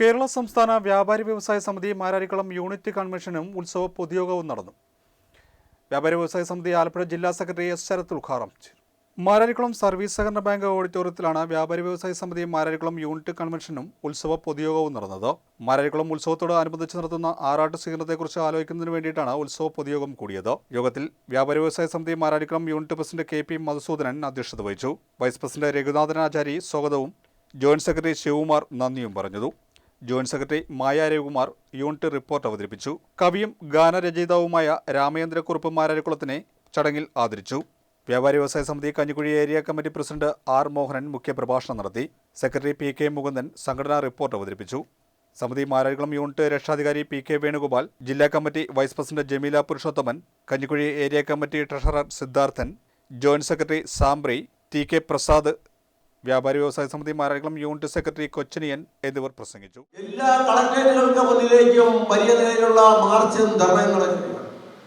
കേരള സംസ്ഥാന വ്യാപാരി വ്യവസായ സമിതി മാരാരിക്കുളം യൂണിറ്റ് കൺവെൻഷനും ഉത്സവ പൊതുയോഗവും നടന്നു. വ്യാപാരി വ്യവസായ സമിതി ആലപ്പുഴ ജില്ലാ സെക്രട്ടറി എസ് ശരത് ഉദ്ഘാടനം ചെയ്തു. മാരാരിക്കുളം സർവീസ് സഹകരണ ബാങ്ക് ഓഡിറ്റോറിയത്തിലാണ് വ്യാപാരി വ്യവസായ സമിതി മാരാരിക്കുളം യൂണിറ്റ് കൺവെൻഷനും ഉത്സവ പൊതുയോഗവും നടന്നത്. മാരാരിക്കുളം ഉത്സവത്തോട് അനുബന്ധിച്ച് നടത്തുന്ന ആറാട്ട് സ്വീകരണത്തെക്കുറിച്ച് ആലോചിക്കുന്നതിന് വേണ്ടിയിട്ടാണ് ഉത്സവ പൊതുയോഗം കൂടിയത്. യോഗത്തിൽ വ്യാപാരി വ്യവസായ സമിതി Mararikulam unit president K P Madhusoodanan അധ്യക്ഷത വഹിച്ചു. വൈസ് പ്രസിഡന്റ് രഘുനാഥൻ ആചാരി സ്വാഗതവും ജോയിന്റ് സെക്രട്ടറി ശിവകുമാർ നന്ദിയും പറഞ്ഞു. Joint secretary Maya Ravikumar unit report അവതരിപ്പിച്ചു. കവിയും ഗാനരചയിതാവുമായ രാമചന്ദ്രക്കുറുപ്പ് മാരാരിക്കുളത്തിനെ ചടങ്ങിൽ ആദരിച്ചു. വ്യാപാരി വ്യവസായ സമിതി Kanjikuzhi area committee president R Mohanan മുഖ്യപ്രഭാഷണം നടത്തി. സെക്രട്ടറി പി കെ മുകുന്ദൻ സംഘടനാ റിപ്പോർട്ട് അവതരിപ്പിച്ചു. സമിതി മാരാരിക്കുളം യൂണിറ്റ് രക്ഷാധികാരി പി കെ വേണുഗോപാൽ ജില്ലാ committee vice president Jameela Purushothaman Kanjikuzhi area committee treasurer Siddharthan joint secretary Sambri T K Prasad വ്യാപാരി വ്യവസായ സമിതി മാരാരിക്കുളം യൂണിറ്റ് സെക്രട്ടറി കൊച്ചനിയൻ എന്നിവർ പ്രസംഗിച്ചു. എല്ലാ കളക്ടറേറ്റുകൾക്ക് മുന്നിലേക്കും വലിയ നിലയിലുള്ള മാർച്ചും ധർമ്മയും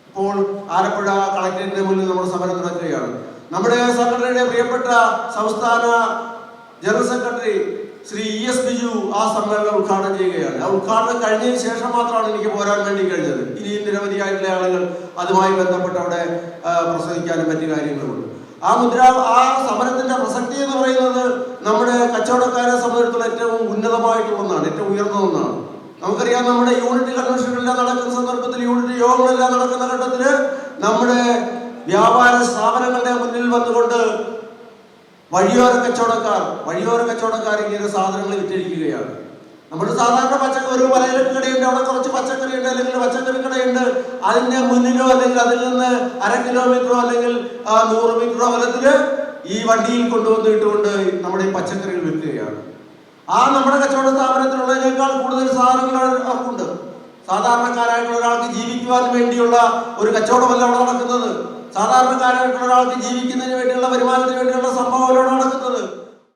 ഇപ്പോൾ ആലപ്പുഴ കളക്ടറേറ്റിന് മുന്നിൽ നമ്മുടെ സമരം നടക്കുകയാണ് നമ്മുടെ സെക്രട്ടറിയുടെ പ്രിയപ്പെട്ട സംസ്ഥാന general secretary Shri E S Biju ആ സമ്മേളനം ഉദ്ഘാടനം ചെയ്യുകയാണ്. ആ ഉദ്ഘാടനം കഴിഞ്ഞതിന് ശേഷം മാത്രമാണ് എനിക്ക് പോരാൻ വേണ്ടി കഴിഞ്ഞത്. ഇനിയും നിരവധിയായിട്ടുള്ള ആളുകൾ അതുമായി ബന്ധപ്പെട്ട് അവിടെ പ്രസംഗിക്കാനും മറ്റു കാര്യങ്ങളുമുണ്ട്. ആ മുദ്ര ആ സമരത്തിന്റെ പ്രസക്തി എന്ന് പറയുന്നത് നമ്മുടെ കച്ചവടക്കാരെ സംബന്ധിച്ചിടത്തോളം ഏറ്റവും ഉന്നതമായിട്ടുള്ള ഒന്നാണ് ഏറ്റവും ഉയർന്ന ഒന്നാണ്. നമുക്കറിയാം നമ്മുടെ യൂണിറ്റ് കൺവെൻഷനുകളെല്ലാം നടക്കുന്ന സന്ദർഭത്തിൽ യൂണിറ്റ് യോഗങ്ങളെല്ലാം നടക്കുന്ന ഘട്ടത്തിൽ നമ്മുടെ വ്യാപാര സ്ഥാപനങ്ങളുടെ മുന്നിൽ വന്നുകൊണ്ട് വഴിയോര കച്ചവടക്കാർ വഴിയോര കച്ചവടക്കാർ ഇങ്ങനെ സാധനങ്ങൾ വിറ്റഴിക്കുകയാണ്. നമ്മൾ സാധാരണ പച്ചക്കറി ഒരു പലചരക്ക് കടയുണ്ട് അവിടെ കുറച്ച് പച്ചക്കറി ഉണ്ട് അല്ലെങ്കിൽ പച്ചക്കറി കടയുണ്ട്. അതിന്റെ മുന്നിലോ അല്ലെങ്കിൽ അതിൽ നിന്ന് അര കിലോമീറ്ററോ അല്ലെങ്കിൽ നൂറ് മീറ്ററോ അകലത്തിൽ ഈ വണ്ടിയിൽ കൊണ്ടുവന്ന് ഇട്ടുകൊണ്ട് നമ്മുടെ ഈ പച്ചക്കറികൾ വിൽക്കുകയാണ്. ആ നമ്മുടെ കച്ചവട സ്ഥാപനത്തിലുള്ളതിനേക്കാൾ കൂടുതൽ സാധനങ്ങൾ അവർ- അവർക്കുണ്ട്. സാധാരണക്കാരായിട്ടുള്ള ഒരാൾക്ക് ജീവിക്കുവാൻ വേണ്ടിയുള്ള ഒരു കച്ചവടമല്ല അവിടെ നടക്കുന്നത്. സാധാരണക്കാരായിട്ടുള്ള ഒരാൾക്ക് ജീവിക്കുന്നതിന് വേണ്ടിയുള്ള വരുമാനത്തിന് വേണ്ടിയുള്ള സംഭവം അവിടെ